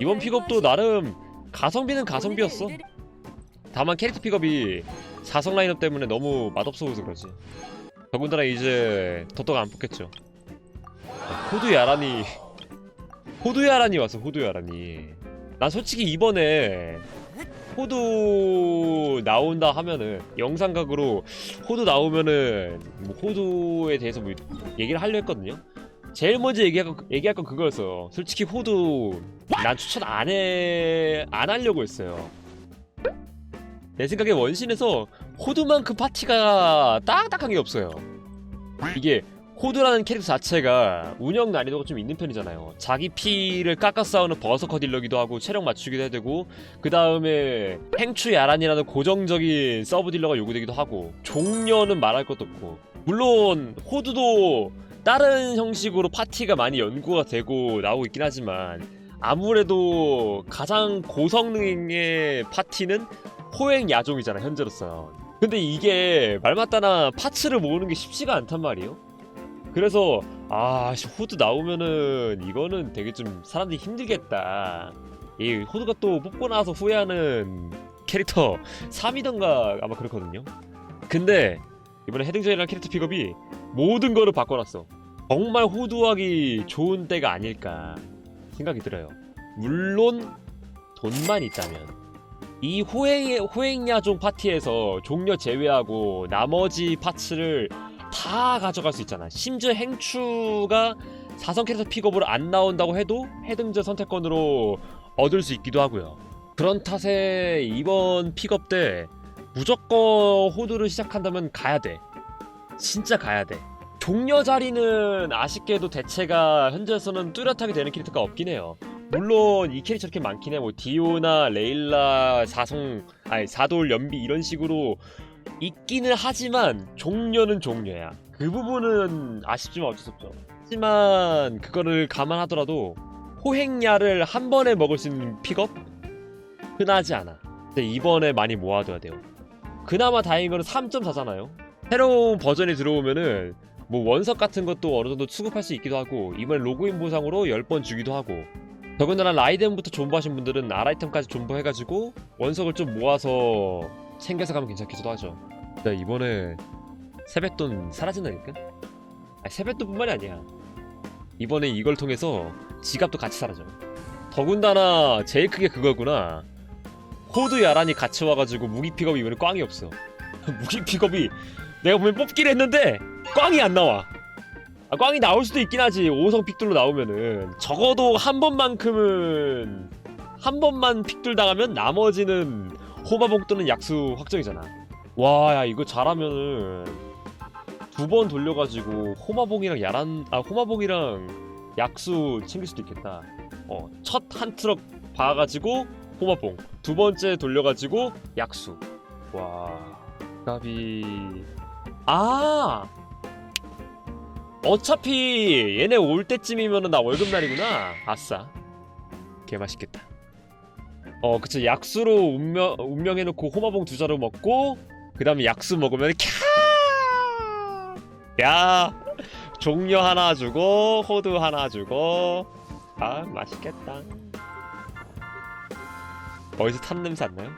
이번 픽업도 나름 가성비는 가성비였어. 다만 캐릭터 픽업이 4성 라인업 때문에 너무 맛없어 보여서 그러지. 더군다나 이제 더더가 안 뽑겠죠. 호두 야란이 호두 야란이 왔어 호두 야란이. 난 솔직히 이번에 호두 나온다 하면은 영상각으로 호두 나오면은 뭐 호두에 대해서 뭐 얘기를 하려 했거든요 제일 먼저 얘기할 건, 얘기할 건 그거였어 솔직히 호두 난 추천 안 해 안 하려고 했어요 내 생각에 원신에서 호두만큼 파티가 딱딱한 게 없어요. 이게 호두라는 캐릭터 자체가 운영 난이도가 좀 있는 편이잖아요. 자기 피를 깎아 싸우는 버서커 딜러기도 하고 체력 맞추기도 해야 되고 그 다음에 행추 야란이라는 고정적인 서브 딜러가 요구되기도 하고 종려는 말할 것도 없고 물론 호두도 다른 형식으로 파티가 많이 연구가 되고 나오고 있긴 하지만 아무래도 가장 고성능의 파티는 호행 야종이잖아 현재로서. 근데 이게 말 맞다나 파츠를 모으는 게 쉽지가 않단 말이에요. 그래서 아 씨, 호두 나오면은 이거는 되게 좀 사람들이 힘들겠다. 이 호두가 또 뽑고 나서 후회하는 캐릭터 3이던가 아마 그렇거든요. 근데 이번에 헤딩전이라는 캐릭터 픽업이 모든 거를 바꿔놨어 정말 호두하기 좋은 때가 아닐까 생각이 들어요 물론 돈만 있다면 이 호행 호행야종 파티에서 종려 제외하고 나머지 파츠를 다 가져갈 수 있잖아. 심지어 행추가 사성 캐릭터 픽업으로 안 나온다고 해도 해등제 선택권으로 얻을 수 있기도 하고요. 그런 탓에 이번 픽업 때 무조건 호두를 시작한다면 가야 돼. 진짜 가야 돼. 종려 자리는 아쉽게도 대체가 현재에서는 뚜렷하게 되는 캐릭터가 없긴 해요. 물론 이 캐릭터 이렇게 많긴 해. 뭐 디오나 레일라 사성 아니 사돌 연비 이런 식으로 있기는 하지만 종려는 종려야. 그 부분은 아쉽지만 어쩔 수 없죠. 하지만 그거를 감안하더라도 호행야를 한 번에 먹을 수 있는 픽업 흔하지 않아. 근데 이번에 많이 모아둬야 돼요. 그나마 다행인 거는 3.4잖아요. 새로운 버전이 들어오면은 뭐 원석 같은 것도 어느 정도 수급할 수 있기도 하고 이번에 로그인 보상으로 10번 주기도 하고 더군다나 라이덴부터 존버하신 분들은 알아이템까지 존버해가지고 원석을 좀 모아서 챙겨서 가면 괜찮기도 하죠. 나 이번에 세뱃돈 사라진다니까? 아니, 세뱃돈뿐만이 아니야. 이번에 이걸 통해서 지갑도 같이 사라져. 더군다나 제일 크게 그거구나. 호두 야란이 같이 와가지고 무기 픽업이 이번에 꽝이 없어. 무기 픽업이 내가 보면 뽑기를 했는데 꽝이 안 나와. 아, 꽝이 나올 수도 있긴 하지. 5성 픽들로 나오면은 적어도 한 번만큼은 한 번만 픽들 당하면 나머지는 호마봉 또는 약수 확정이잖아. 와, 야 이거 잘하면은 두 번 돌려가지고 호마봉이랑 야란 아 호마봉이랑 약수 챙길 수도 있겠다. 어, 첫 한 트럭 봐가지고 호마봉, 두 번째 돌려가지고 약수. 와, 가비. 아, 어차피 얘네 올 때쯤이면은 나 월급 날이구나. 아싸. 개 맛있겠다. 어, 그쵸. 약수로 운명 운명해놓고 호마봉 두 자루 먹고 그 다음에 약수 먹으면 캬. 야, 종려 하나 주고 호두 하나 주고 아 맛있겠다. 어디서 탄 냄새 안 나요?